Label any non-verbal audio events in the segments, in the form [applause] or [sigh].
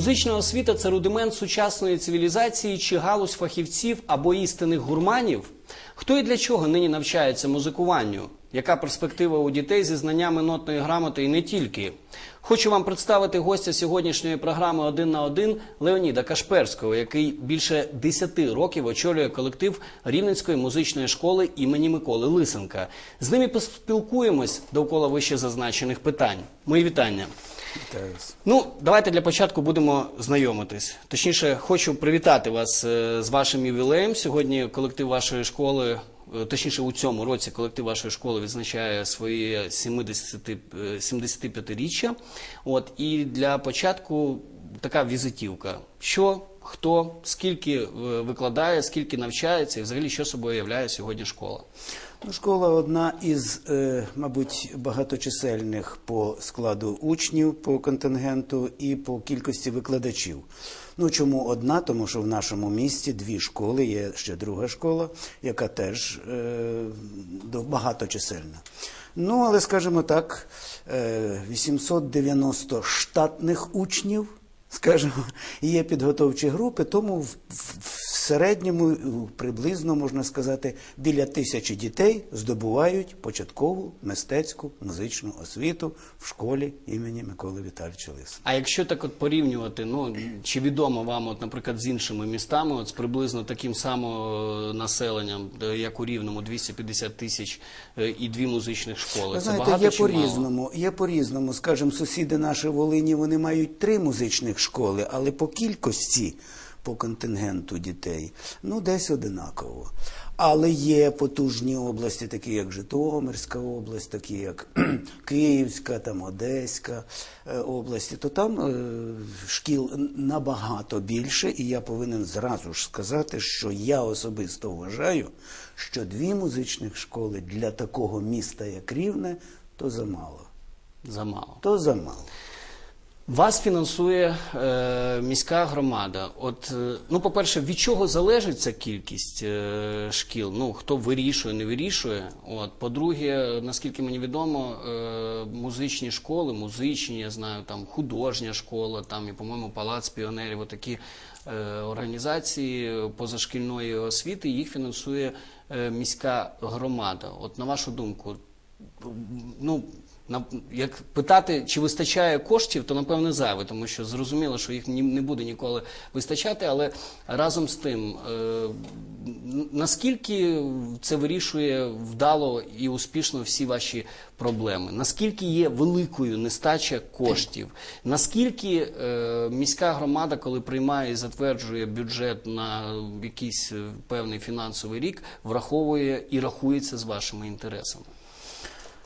Музична освіта це рудимент сучасної цивілізації чи галузь фахівців або істинних гурманів? Хто і для чого нині навчається музикуванню? Яка перспектива у дітей зі знаннями нотної грамоти і не тільки? Хочу вам представити гостя сьогоднішньої програми Один на один Леоніда Кашперського, який більше 10 років очолює колектив Рівненської музичної школи імені Миколи Лисенка. З ними поспілкуємось довкола вище зазначених питань. Мої вітання. Ну, давайте для початку будемо знайомитись. Точніше, хочу привітати вас е, з вашим ювілеєм. Сьогодні колектив вашої школи, е, точніше, у цьому році колектив вашої школи відзначає своє 70, е, 75-річчя. От і для початку така візитівка. Що, хто, скільки викладає, скільки навчається, і взагалі що собою являє сьогодні школа. Ну, школа одна із, е, мабуть, багаточисельних по складу учнів, по контингенту і по кількості викладачів. Ну чому одна? Тому що в нашому місті дві школи, є ще друга школа, яка теж е, багаточисельна. Ну, але скажімо так, е, 890 штатних учнів. Скажімо, є підготовчі групи, тому в середньому приблизно можна сказати біля тисячі дітей здобувають початкову мистецьку музичну освіту в школі імені Миколи Віталійовича Лисенка. А якщо так от порівнювати, ну чи відомо вам, от, наприклад, з іншими містами, от з приблизно таким самим населенням, як у Рівному, 250 тисяч е, і дві музичних школи. Це знаєте, багато є чи по-різному. Є по-різному. Скажімо, сусіди наші в Волині вони мають три музичних школи, але по кількості, по контингенту дітей, ну десь одинаково. Але є потужні області, такі як Житомирська область, такі як [clears throat] Київська, там Одеська е, області, то там е, шкіл набагато більше, і я повинен зразу ж сказати, що я особисто вважаю, що дві музичних школи для такого міста, як Рівне, то замало. Замало. То замало. Вас фінансує е, міська громада. От, е, ну, по-перше, від чого залежить ця кількість е, шкіл? Ну, хто вирішує, не вирішує. От, по-друге, наскільки мені відомо, е, музичні школи, музичні, я знаю, там художня школа, там і, по-моєму, палац піонерів, отакі е, організації позашкільної освіти, їх фінансує е, міська громада. От на вашу думку, ну, як питати, чи вистачає коштів, то напевне зайве, тому що зрозуміло, що їх не буде ніколи вистачати. Але разом з тим, е, наскільки це вирішує вдало і успішно всі ваші проблеми? Наскільки є великою нестача коштів? Наскільки е, міська громада, коли приймає і затверджує бюджет на якийсь е, певний фінансовий рік, враховує і рахується з вашими інтересами?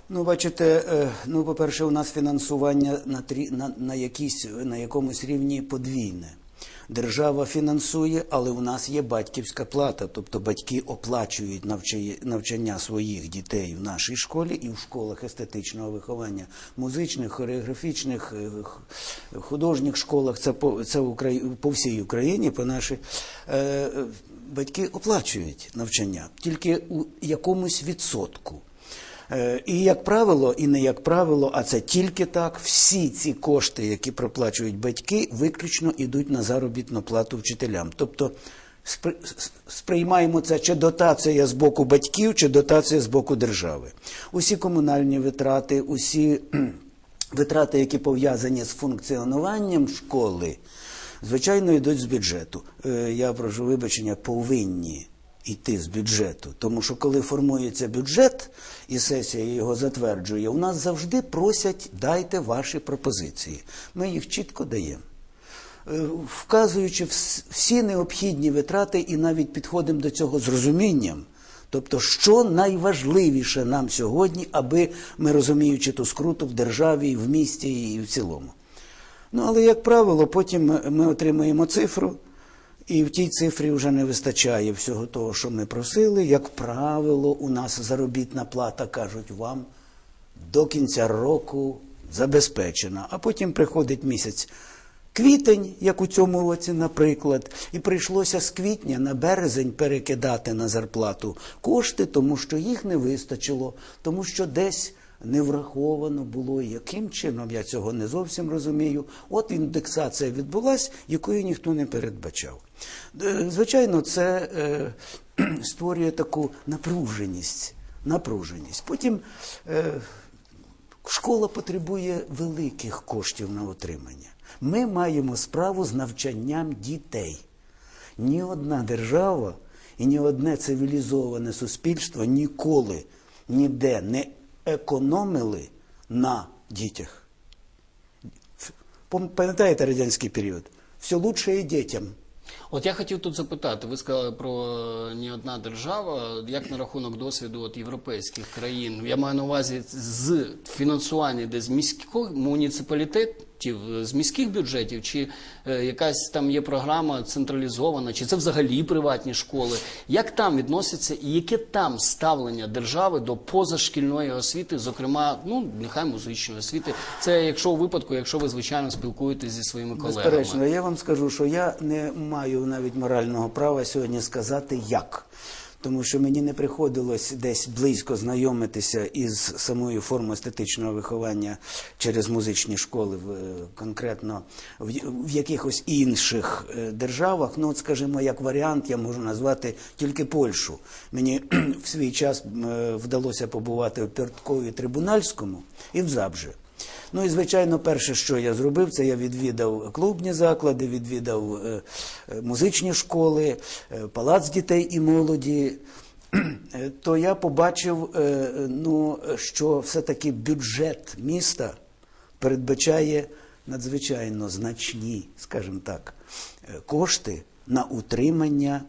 Ну, бачите, е, ну, по-перше, у нас фінансування на, трі, на, на, якійсь, на якомусь рівні подвійне. Держава фінансує, але у нас є батьківська плата, тобто батьки оплачують навчання своїх дітей в нашій школі і в школах естетичного виховання, музичних, хореографічних, е, художніх школах. Це по, це в Украї... по всій Україні, по нашій. Е, батьки оплачують навчання тільки у якомусь відсотку. Е, І як правило, і не як правило, а це тільки так. Всі ці кошти, які проплачують батьки, виключно йдуть на заробітну плату вчителям. Тобто спри- сприймаємо це чи дотація з боку батьків, чи дотація з боку держави. Усі комунальні витрати, усі витрати, які пов'язані з функціонуванням школи, звичайно, йдуть з бюджету. Е, Я прошу вибачення, повинні йти з бюджету. Тому що коли формується бюджет і сесія його затверджує, у нас завжди просять дайте ваші пропозиції. Ми їх чітко даємо. Е, Вказуючи всі необхідні витрати і навіть підходимо до цього з розумінням. Тобто, що найважливіше нам сьогодні, аби ми розуміючи ту скруту в державі, в місті і в цілому. Ну, але, як правило, потім ми- отримуємо цифру, і в тій цифрі вже не вистачає всього того, що ми просили. Як правило, у нас заробітна плата, кажуть вам, до кінця року забезпечена. А потім приходить місяць квітень, як у цьому році, наприклад, і прийшлося з квітня на березень перекидати на зарплату кошти, тому що їх не вистачило, тому що десь не враховано було. Яким чином я цього не зовсім розумію. От індексація відбулась, якої ніхто не передбачав. Е, Звичайно, це е, [clears throat] створює таку напруженість. напруженість. Потім е, школа потребує великих коштів на утримання. Ми маємо справу з навчанням дітей. Ні одна держава і ні одне цивілізоване суспільство ніколи ніде не економили на дітях. Пам'ятаєте радянський період? Все лучше і дітям. От я хотів тут запитати, ви сказали про е, ні одна держава, як на рахунок досвіду от європейських країн. Я маю на увазі з фінансування де з міських муніципалітетів, е, з міських бюджетів, чи е, якась там є програма централізована, чи це взагалі приватні школи. Як там відносяться і яке там ставлення держави до позашкільної освіти, зокрема, ну нехай музичної освіти? Це якщо у випадку, якщо ви звичайно спілкуєтесь зі своїми колегами. Безперечно, я вам скажу, що я не маю навіть морального права сьогодні сказати як. Тому що мені не приходилось десь близько знайомитися із самою формою естетичного виховання через музичні школи, в, е, конкретно в, якихось інших е, державах. Ну, от, скажімо, як варіант, я можу назвати тільки Польщу. Мені [clears throat] в свій час е, вдалося побувати в Пірткові Трибунальському і в Забже. Ну і звичайно, перше, що я зробив, це я відвідав клубні заклади, відвідав е, е, музичні школи, е, палац дітей і молоді. То я побачив, ну, що все-таки бюджет міста передбачає надзвичайно значні, скажімо так, кошти на утримання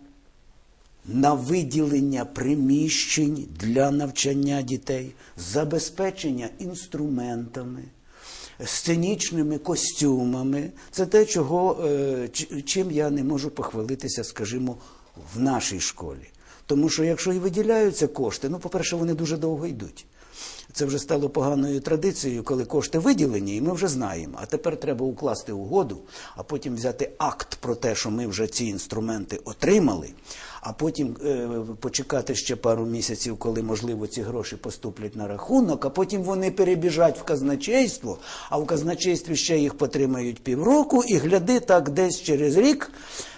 на виділення приміщень для навчання дітей, забезпечення інструментами, сценічними костюмами. Це те, чого, е, чим я не можу похвалитися, скажімо, в нашій школі. Тому що якщо і виділяються кошти, ну, по-перше, вони дуже довго йдуть. Це вже стало поганою традицією, коли кошти виділені, і ми вже знаємо. А тепер треба укласти угоду, а потім взяти акт про те, що ми вже ці інструменти отримали, а потім е, почекати ще пару місяців, коли, можливо, ці гроші поступлять на рахунок, а потім вони перебіжать в казначейство, а в казначействі ще їх потримають півроку, і гляди, так десь через рік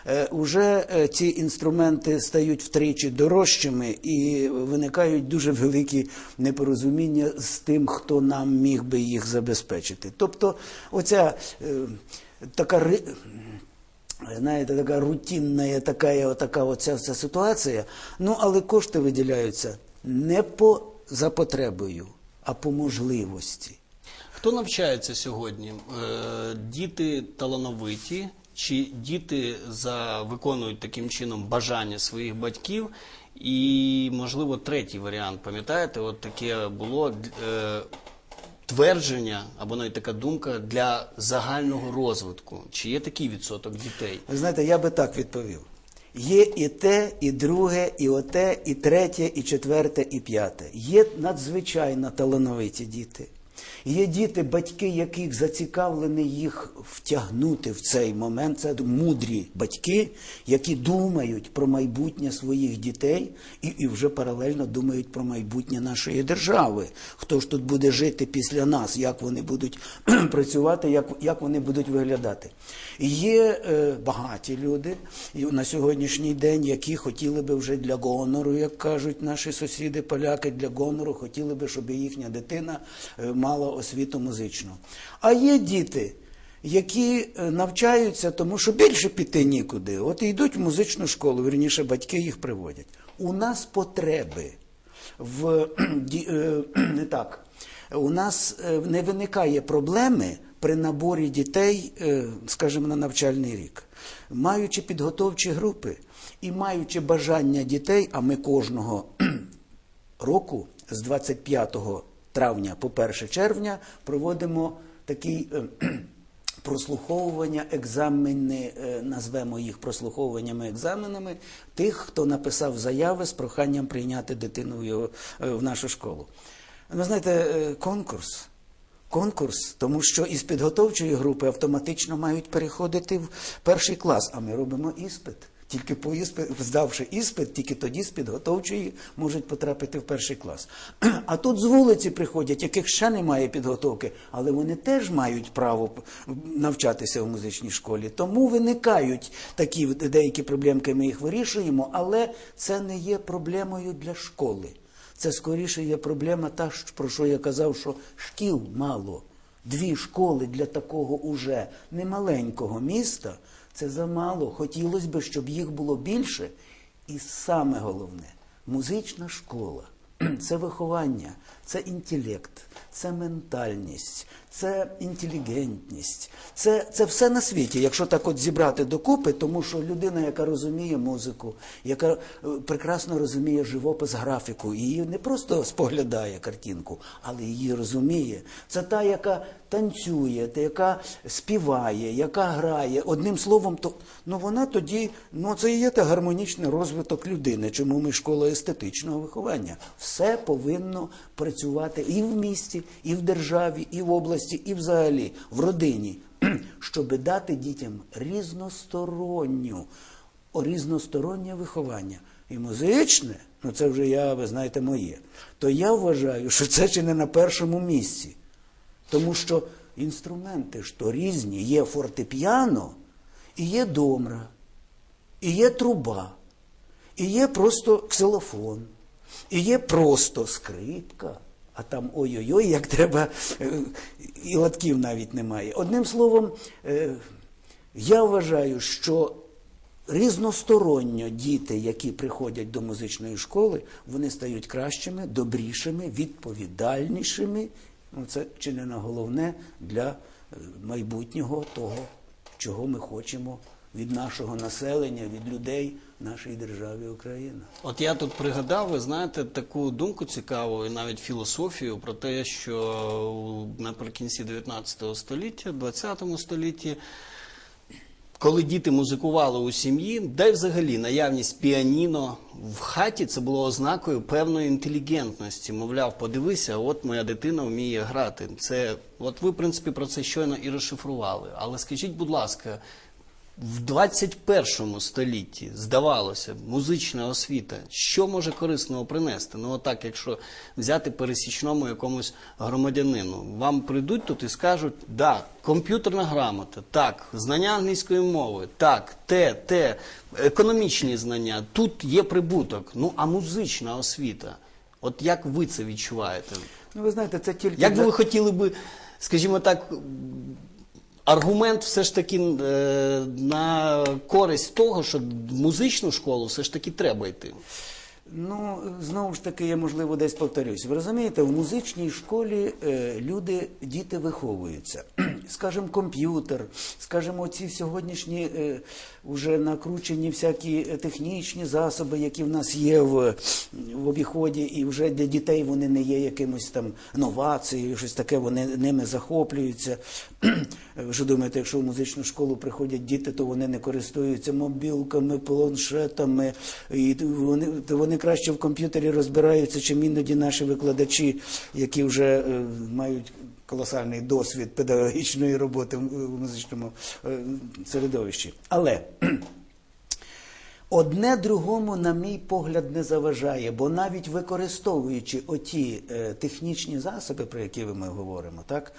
е, уже е, ці інструменти стають втричі дорожчими і виникають дуже великі непорозуміння з тим, хто нам міг би їх забезпечити. Тобто, оця е, така знаєте, така рутинна, така, така оця вся ситуація. Ну, але кошти виділяються не по за потребою, а по можливості. Хто навчається сьогодні? Е, Діти талановиті, чи діти за виконують таким чином бажання своїх батьків? І, можливо, третій варіант, пам'ятаєте, от таке було е, твердження або навіть така думка для загального розвитку. Чи є такий відсоток дітей? Ви знаєте, я би так відповів. Є і те, і друге, і оте, і третє, і четверте, і п'яте. Є надзвичайно талановиті діти. Є діти, батьки, яких зацікавлені їх втягнути в цей момент. Це мудрі батьки, які думають про майбутнє своїх дітей і, і вже паралельно думають про майбутнє нашої держави. Хто ж тут буде жити після нас, як вони будуть [clears throat] працювати, як, як вони будуть виглядати. Є е, багаті люди на сьогоднішній день, які хотіли би вже для гонору, як кажуть наші сусіди поляки, для гонору хотіли би, щоб їхня дитина е, мала освіту музичну. А є діти, які е, навчаються, тому що більше піти нікуди. От і йдуть в музичну школу, вірніше батьки їх приводять. У нас потреби в е, не так. У нас е, не виникає проблеми при наборі дітей, е, скажімо, на навчальний рік. Маючи підготовчі групи і маючи бажання дітей, а ми кожного [clears throat] року з 25 травня по 1 червня проводимо такий е, прослуховування екзамени, е, назвемо їх прослуховуваннями екзаменами тих, хто написав заяви з проханням прийняти дитину в, е, нашу школу. Ви знаєте, конкурс. Конкурс, тому що із підготовчої групи автоматично мають переходити в перший клас, а ми робимо іспит. Тільки по іспит, здавши іспит, тільки тоді з підготовчої можуть потрапити в перший клас. [clears throat] А тут з вулиці приходять, яких ще немає підготовки, але вони теж мають право навчатися в музичній школі. Тому виникають такі деякі проблемки, ми їх вирішуємо, але це не є проблемою для школи. Це скоріше є проблема та, про що я казав, що шкіл мало. Дві школи для такого уже немаленького міста це замало. Хотілося б, щоб їх було більше. І саме головне музична школа [clears throat] це виховання, це інтелект, це ментальність, це інтелігентність, це, це все на світі. Якщо так от зібрати докупи, тому що людина, яка розуміє музику, яка е, прекрасно розуміє живопис графіку, її не просто споглядає картинку, але її розуміє. Це та, яка танцює, та яка співає, яка грає. Одним словом, то ну вона тоді, ну це є та гармонічний розвиток людини. Чому ми школа естетичного виховання? Все повинно працювати і в місті, і в державі, і в області, і взагалі в родині, [clears throat] щоб дати дітям різносторонню, різностороннє виховання. І музичне, ну це вже я, ви знаєте, моє. То я вважаю, що це чи не на першому місці. Тому що інструменти ж то різні. Є фортепіано, і є домра, і є труба, і є просто ксилофон, і є просто скрипка. А там ой-ой-ой, як треба, і латків навіть немає. Одним словом, е, я вважаю, що різносторонньо діти, які приходять до музичної школи, вони стають кращими, добрішими, відповідальнішими. Ну, це чи не на головне для е, майбутнього того, чого ми хочемо від нашого населення, від людей нашій державі Україна. От я тут пригадав, ви знаєте, таку думку цікаву і навіть філософію про те, що наприкінці 19 століття, 20 столітті, коли діти музикували у сім'ї, де взагалі наявність піаніно в хаті це було ознакою певної інтелігентності. Мовляв, подивися, от моя дитина вміє грати. Це от ви, в принципі, про це щойно і розшифрували. Але скажіть, будь ласка, в 21 столітті, здавалося, б, музична освіта, що може корисного принести? Ну, отак, якщо взяти пересічному якомусь громадянину, вам прийдуть тут і скажуть, да, комп'ютерна грамота, так, знання англійської мови, так, те, те, економічні знання, тут є прибуток. Ну, а музична освіта, от як ви це відчуваєте? Ну, ви знаєте, це тільки Як би ви хотіли би, скажімо так, аргумент все ж таки е, на користь того, що музичну школу все ж таки треба йти. Ну, знову ж таки, я можливо десь повторюсь. Ви розумієте, в музичній школі е, люди, діти виховуються. [clears throat] Скажімо, комп'ютер, скажімо, ці сьогоднішні е, вже накручені всякі е, технічні засоби, які в нас є в, в обіході, і вже для дітей вони не є якимось там новацією, щось таке, вони ними захоплюються. [clears throat] Ви що думаєте, якщо в музичну школу приходять діти, то вони не користуються мобілками, планшетами, і вони, то вони краще в комп'ютері розбираються, чим іноді наші викладачі, які вже е, мають колосальний досвід педагогічної роботи в музичному е, середовищі. Але [clears throat] Одне другому, на мій погляд, не заважає, бо навіть використовуючи оті е, технічні засоби, про які ми говоримо, так,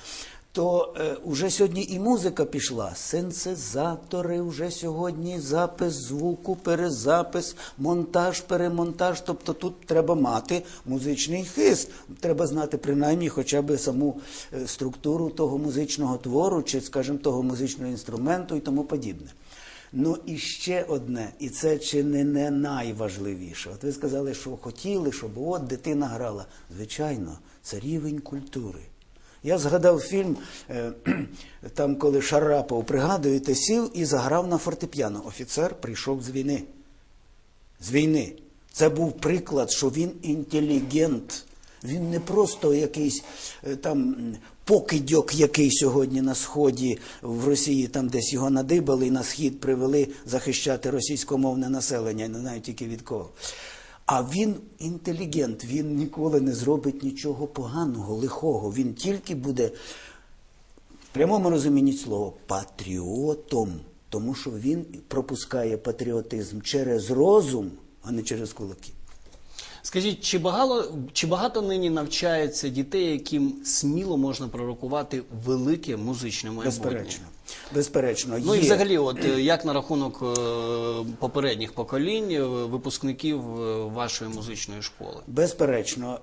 то е, вже сьогодні і музика пішла, синтезатори, вже сьогодні запис звуку, перезапис, монтаж, перемонтаж. Тобто тут треба мати музичний хист. Треба знати принаймні хоча б саму е, структуру того музичного твору, чи, скажімо, того музичного інструменту і тому подібне. Ну і ще одне, і це чи не, не найважливіше. От ви сказали, що хотіли, щоб от дитина грала. Звичайно, це рівень культури. Я згадав фільм, е, [clears throat] там, коли Шарапов, пригадуєте, сів і заграв на фортепіано. Офіцер прийшов з війни. З війни. Це був приклад, що він інтелігент. Він не просто якийсь е, там покидьок, який сьогодні на сході в Росії, там десь його надибали і на схід привели захищати російськомовне населення, не знаю тільки від кого. А він інтелігент, він ніколи не зробить нічого поганого, лихого. Він тільки буде в прямому розумінні слова патріотом. Тому що він пропускає патріотизм через розум, а не через кулаки. Скажіть, чи багато, чи багато нині навчається дітей, яким сміло можна пророкувати велике музичне майбутнє? Безперечно. Безперечно, Ну і взагалі, от е, як на рахунок е, попередніх поколінь е, випускників вашої музичної школи? Безперечно,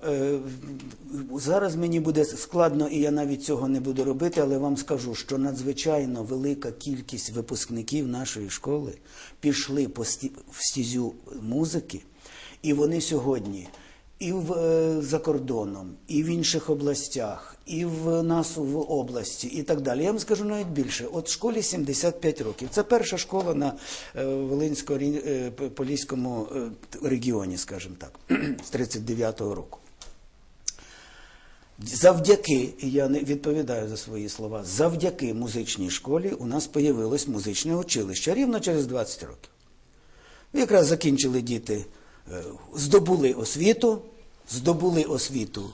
зараз мені буде складно, і я навіть цього не буду робити, але вам скажу, що надзвичайно велика кількість випускників нашої школи пішли по сті- стізю музики, і вони сьогодні і в, е, за кордоном, і в інших областях, і в нас в області, і так далі. Я вам скажу навіть більше. От школі 75 років. Це перша школа на е, Волинсько-Поліському е, регіоні, скажімо так, [clears throat] з 39-го року. Завдяки, і я не відповідаю за свої слова, завдяки музичній школі у нас появилось музичне училище рівно через 20 років. Якраз закінчили діти, е, здобули освіту, здобули освіту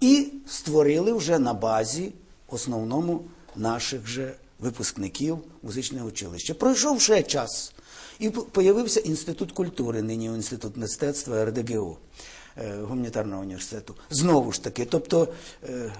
і створили вже на базі основному наших же випускників музичне училище. Пройшов ще час. І появився інститут культури, нині інститут мистецтва РДГУ е, гуманітарного університету. Знову ж таки, тобто, е,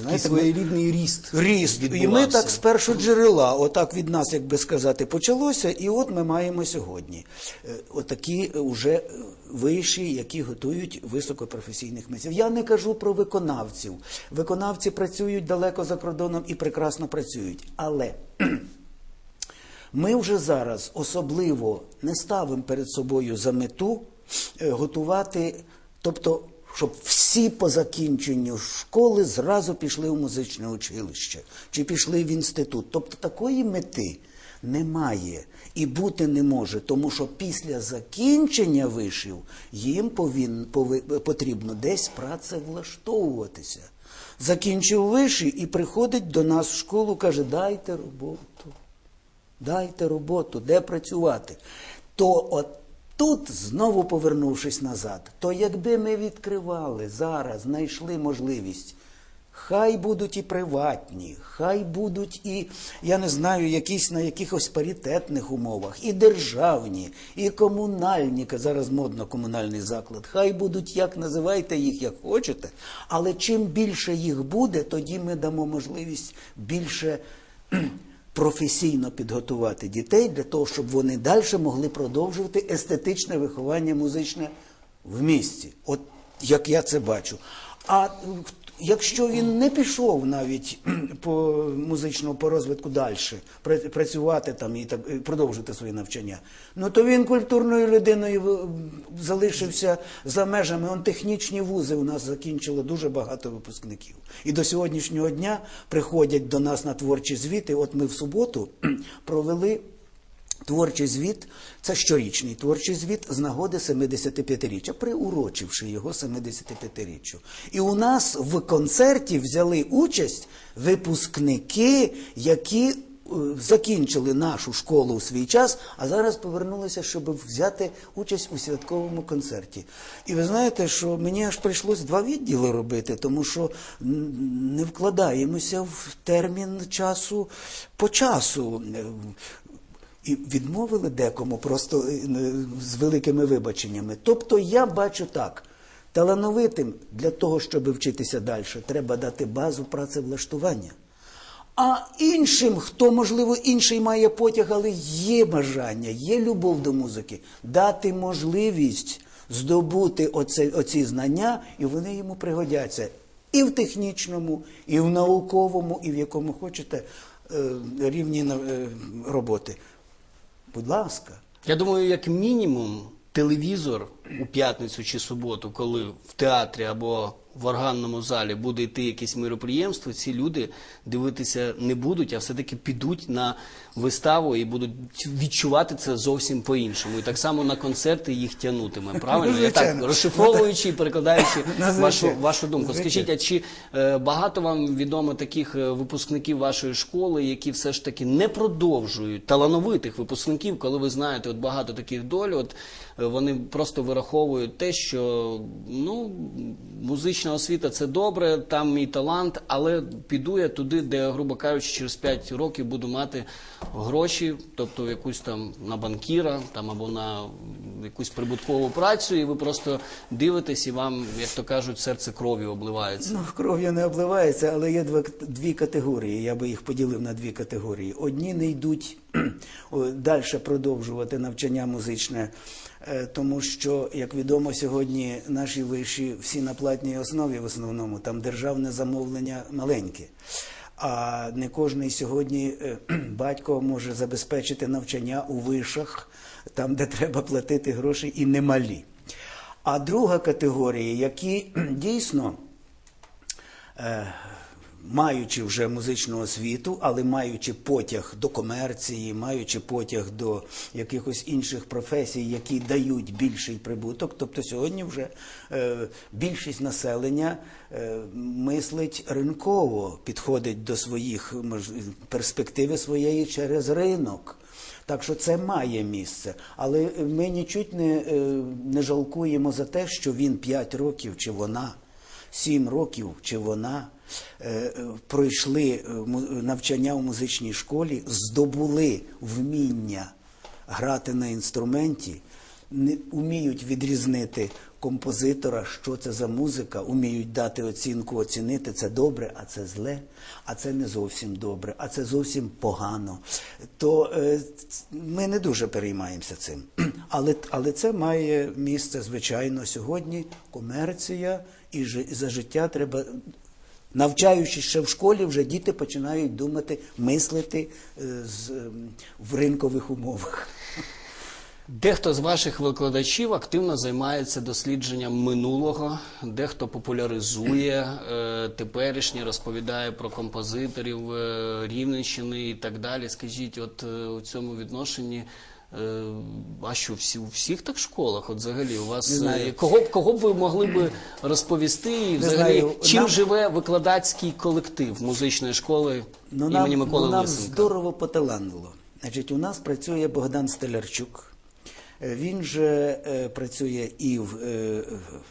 знаєте, своєрідний ріст. Ріст. І ми так з першого джерела, отак від нас, як би сказати, почалося, і от ми маємо сьогодні е, отакі вже виші, які готують високопрофесійних митців. Я не кажу про виконавців. Виконавці працюють далеко за кордоном і прекрасно працюють. Але [clears throat] ми вже зараз особливо не ставимо перед собою за мету е, готувати, тобто, щоб всі по закінченню школи зразу пішли в музичне училище чи пішли в інститут. Тобто такої мети немає і бути не може, тому що після закінчення вишів їм повин, пови- потрібно десь працевлаштовуватися. Закінчив виші і приходить до нас в школу, каже, дайте роботу. Дайте роботу, де працювати. То от тут, знову повернувшись назад, то якби ми відкривали зараз, знайшли можливість, хай будуть і приватні, хай будуть і, я не знаю, якісь на якихось паритетних умовах, і державні, і комунальні, зараз модно комунальний заклад, хай будуть, як називайте їх, як хочете, але чим більше їх буде, тоді ми дамо можливість більше професійно підготувати дітей для того, щоб вони далі могли продовжувати естетичне виховання музичне в місті. От як я це бачу. А якщо він не пішов навіть по музичному по розвитку далі, працювати там і так продовжити своє навчання, ну то він культурною людиною залишився за межами. Он технічні вузи у нас закінчило дуже багато випускників. І до сьогоднішнього дня приходять до нас на творчі звіти. От ми в суботу провели. Творчий звіт це щорічний творчий звіт з нагоди 75-річчя, приурочивши його 75-річчю. І у нас в концерті взяли участь випускники, які е, закінчили нашу школу у свій час, а зараз повернулися, щоб взяти участь у святковому концерті. І ви знаєте, що мені аж прийшлось два відділи робити, тому що не вкладаємося в термін часу по часу. І відмовили декому просто е, з великими вибаченнями. Тобто я бачу так. Талановитим для того, щоб вчитися далі, треба дати базу працевлаштування. А іншим, хто, можливо, інший має потяг, але є бажання, є любов до музики, дати можливість здобути оце, оці знання, і вони йому пригодяться і в технічному, і в науковому, і в якому хочете е, рівні е, роботи. Будь ласка. Я думаю, як мінімум, телевізор у п'ятницю чи суботу, коли в театрі або в органному залі буде йти якесь мироприємство, ці люди дивитися не будуть, а все-таки підуть на виставу і будуть відчувати це зовсім по-іншому. І так само на концерти їх тянутиме. Правильно? Я так розшифровуючи і перекладаючи [laughs] вашу, вашу думку. Скажіть, а чи е, багато вам відомо таких е, випускників вашої школи, які все ж таки не продовжують талановитих випускників, коли ви знаєте, от багато таких доль, от е, вони просто вираховують те, що ну музична освіта це добре, там мій талант, але піду я туди, де, грубо кажучи, через 5 років буду мати гроші, тобто якусь там на банкіра, там або на якусь прибуткову працю, і ви просто дивитесь, і вам, як то кажуть, серце кров'ю обливається. Ну, кров'ю не обливається, але є два, дві категорії. Я би їх поділив на дві категорії. Одні не йдуть [clears throat] далі продовжувати навчання музичне, е, тому що, як відомо, сьогодні наші виші всі на платній основі в основному, там державне замовлення маленьке. А не кожний сьогодні е, [clears throat] батько може забезпечити навчання у вишах, там, де треба платити гроші, і немалі. А друга категорія, які [clears throat] дійсно е, маючи вже музичну освіту, але маючи потяг до комерції, маючи потяг до якихось інших професій, які дають більший прибуток. Тобто сьогодні вже е, більшість населення е, мислить ринково, підходить до своїх мож- перспективи своєї через ринок. Так що це має місце. Але ми нічуть не, е, не жалкуємо за те, що він 5 років чи вона, 7 років чи вона е, пройшли е, навчання в музичній школі, здобули вміння грати на інструменті, не вміють відрізнити композитора, що це за музика, вміють дати оцінку, оцінити це добре, а це зле, а це не зовсім добре, а це зовсім погано. То е, ми не дуже переймаємося цим. [clears throat] Але, але це має місце, звичайно, сьогодні комерція і за життя треба. Навчаючись ще в школі, вже діти починають думати, мислити е, ем, в ринкових умовах. Дехто з ваших викладачів активно займається дослідженням минулого, дехто популяризує е, теперішнє, розповідає про композиторів е, Рівненщини і так далі. Скажіть, от е, у цьому відношенні. Е, А що всі у всіх так школах? От взагалі у вас знаю. е, кого б кого б ви могли би розповісти? І взагалі знаю. чим Нам- живе викладацький колектив музичної школи Ну, імені нам, Миколи ну, нам Лисенка? здорово поталанило. Значить, у нас працює Богдан Стелярчук. Він же е, працює і в е,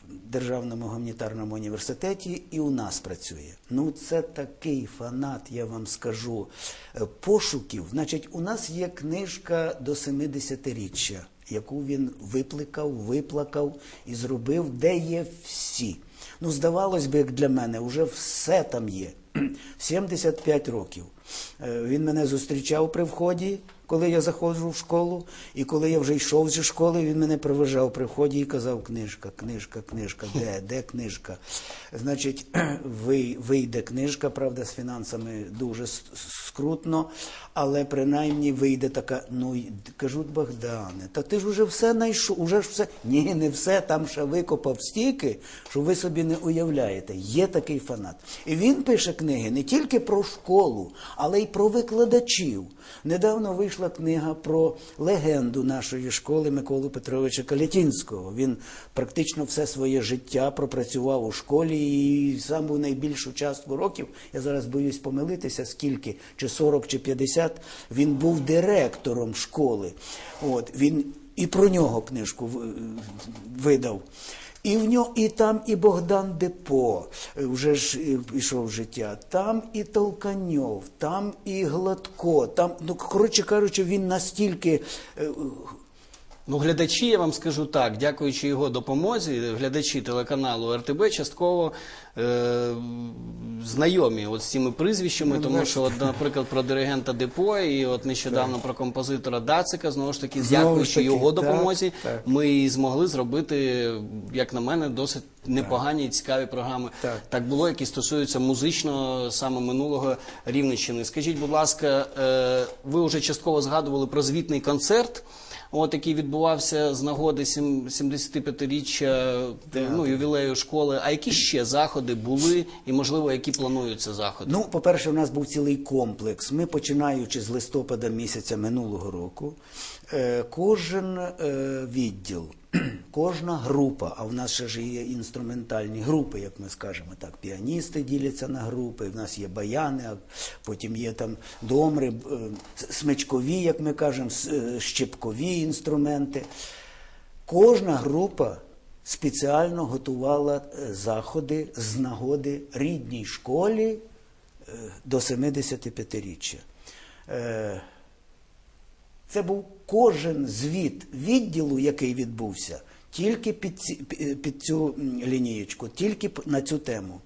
Державному гуманітарному університеті, і у нас працює. Ну, це такий фанат, я вам скажу, е, пошуків. Значить, у нас є книжка до 70-річчя, яку він випликав, виплакав і зробив, де є всі. Ну, здавалось би, як для мене, вже все там є. [clears throat] 75 років. Він мене зустрічав при вході, коли я заходжу в школу, і коли я вже йшов зі школи, він мене проважав при вході і казав: книжка, книжка, книжка, де, де книжка? Значить, [clears throat] вийде книжка, правда, з фінансами дуже скрутно, але принаймні вийде така. Ну кажуть, Богдане, та ти ж уже все знайшов, уже ж все. Ні, не все, там ще викопав стільки, що ви собі не уявляєте. Є такий фанат. І він пише книги не тільки про школу, але й про викладачів. Недавно вийшла книга про легенду нашої школи Миколу Петровича Калятінського. Він практично все своє життя пропрацював у школі і саму найбільшу частку років, я зараз боюсь помилитися, скільки, чи 40, чи 50, він був директором школи. От, він і про нього книжку видав. І в нього і там і Богдан Депо е, вже ж е, пішов в життя. Там і Толканьов, там і Гладко. Там, ну коротше кажучи, він настільки е, Ну, глядачі, я вам скажу так, дякуючи його допомозі, глядачі телеканалу РТБ частково е, знайомі от з цими прізвищами, Ну, тому що, от, наприклад, про диригента Депо і от нещодавно про композитора Дацика, знову ж таки, Знову дякуючи таки, його допомозі, так. ми і змогли зробити, як на мене, досить непогані і цікаві програми. Так. Так було, які стосуються музичного саме минулого Рівненщини. Скажіть, будь ласка, е, ви вже частково згадували про звітний концерт. От який відбувався з нагоди сім- 75-річчя ну, ювілею школи. А які ще заходи були, і можливо, які плануються заходи? Ну, по-перше, у нас був цілий комплекс. Ми, починаючи з листопада місяця минулого року, е, кожен е, відділ, кожна група, а в нас ще ж є інструментальні групи, як ми скажемо так, піаністи діляться на групи, в нас є баяни, а потім є там домри, е, смичкові, як ми кажемо, е, щепкові інструменти. Кожна група спеціально готувала е, заходи з нагоди рідній школі до 75-річчя. Е, Це був кожен звіт відділу, який відбувся, тільки під, ці, під цю лінієчку, тільки на цю тему.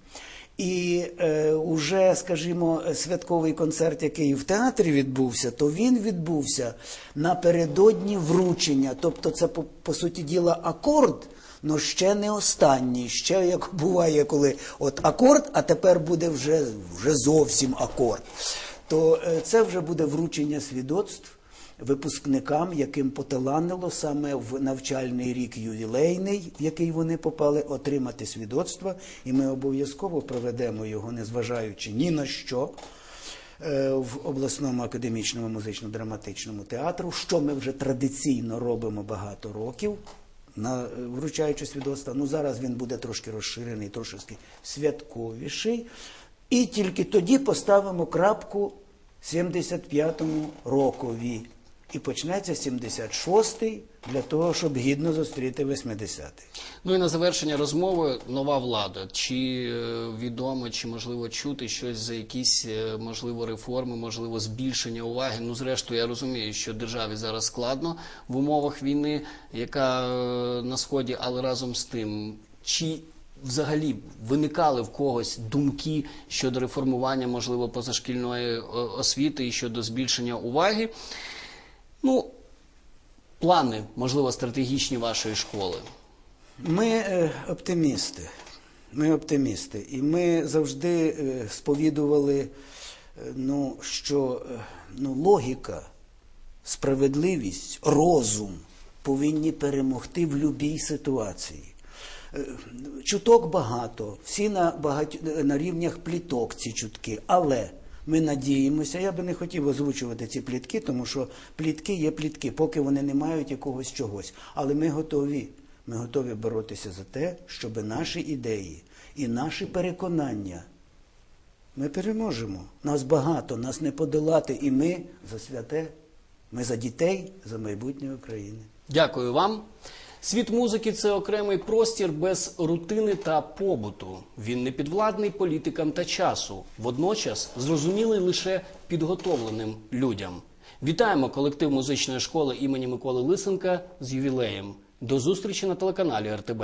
І е, уже, скажімо, святковий концерт, який в театрі відбувся, то він відбувся напередодні вручення. Тобто, це по, по суті діла акорд, але ще не останній. Ще як буває, коли от акорд, а тепер буде вже, вже зовсім акорд. То е, це вже буде вручення свідоцтв випускникам, яким поталанило саме в навчальний рік ювілейний, в який вони попали, отримати свідоцтво, і ми обов'язково проведемо його, незважаючи ні на що. е, В обласному академічному музично-драматичному театру, що ми вже традиційно робимо багато років, вручаючи свідоцтва. Ну зараз він буде трошки розширений, трошки святковіший. І тільки тоді поставимо крапку 75-му рокові. І почнеться 76-й для того, щоб гідно зустріти 80-й. Ну і на завершення розмови нова влада. Чи е, відомо, чи можливо чути щось за якісь е, можливо реформи, можливо, збільшення уваги? Ну, зрештою, я розумію, що державі зараз складно в умовах війни, яка е, на сході, але разом з тим, чи взагалі виникали в когось думки щодо реформування, можливо, позашкільної освіти і щодо збільшення уваги? Ну, плани, можливо, стратегічні вашої школи. Ми е, оптимісти. Ми оптимісти. І ми завжди е, сповідували, е, ну, що е, ну, логіка, справедливість, розум повинні перемогти в будь-якій ситуації. Е, Чуток багато, всі на, багать... на рівнях пліток ці чутки, але ми надіємося, я би не хотів озвучувати ці плітки, тому що плітки є плітки, поки вони не мають якогось чогось. Але ми готові. Ми готові боротися за те, щоб наші ідеї і наші переконання ми переможемо. Нас багато, нас не подолати, і ми за святе, ми за дітей, за майбутнє України. Дякую вам. Світ музики це окремий простір без рутини та побуту. Він не підвладний політикам та часу, водночас зрозумілий лише підготовленим людям. Вітаємо колектив музичної школи імені Миколи Лисенка з ювілеєм. До зустрічі на телеканалі РТБ.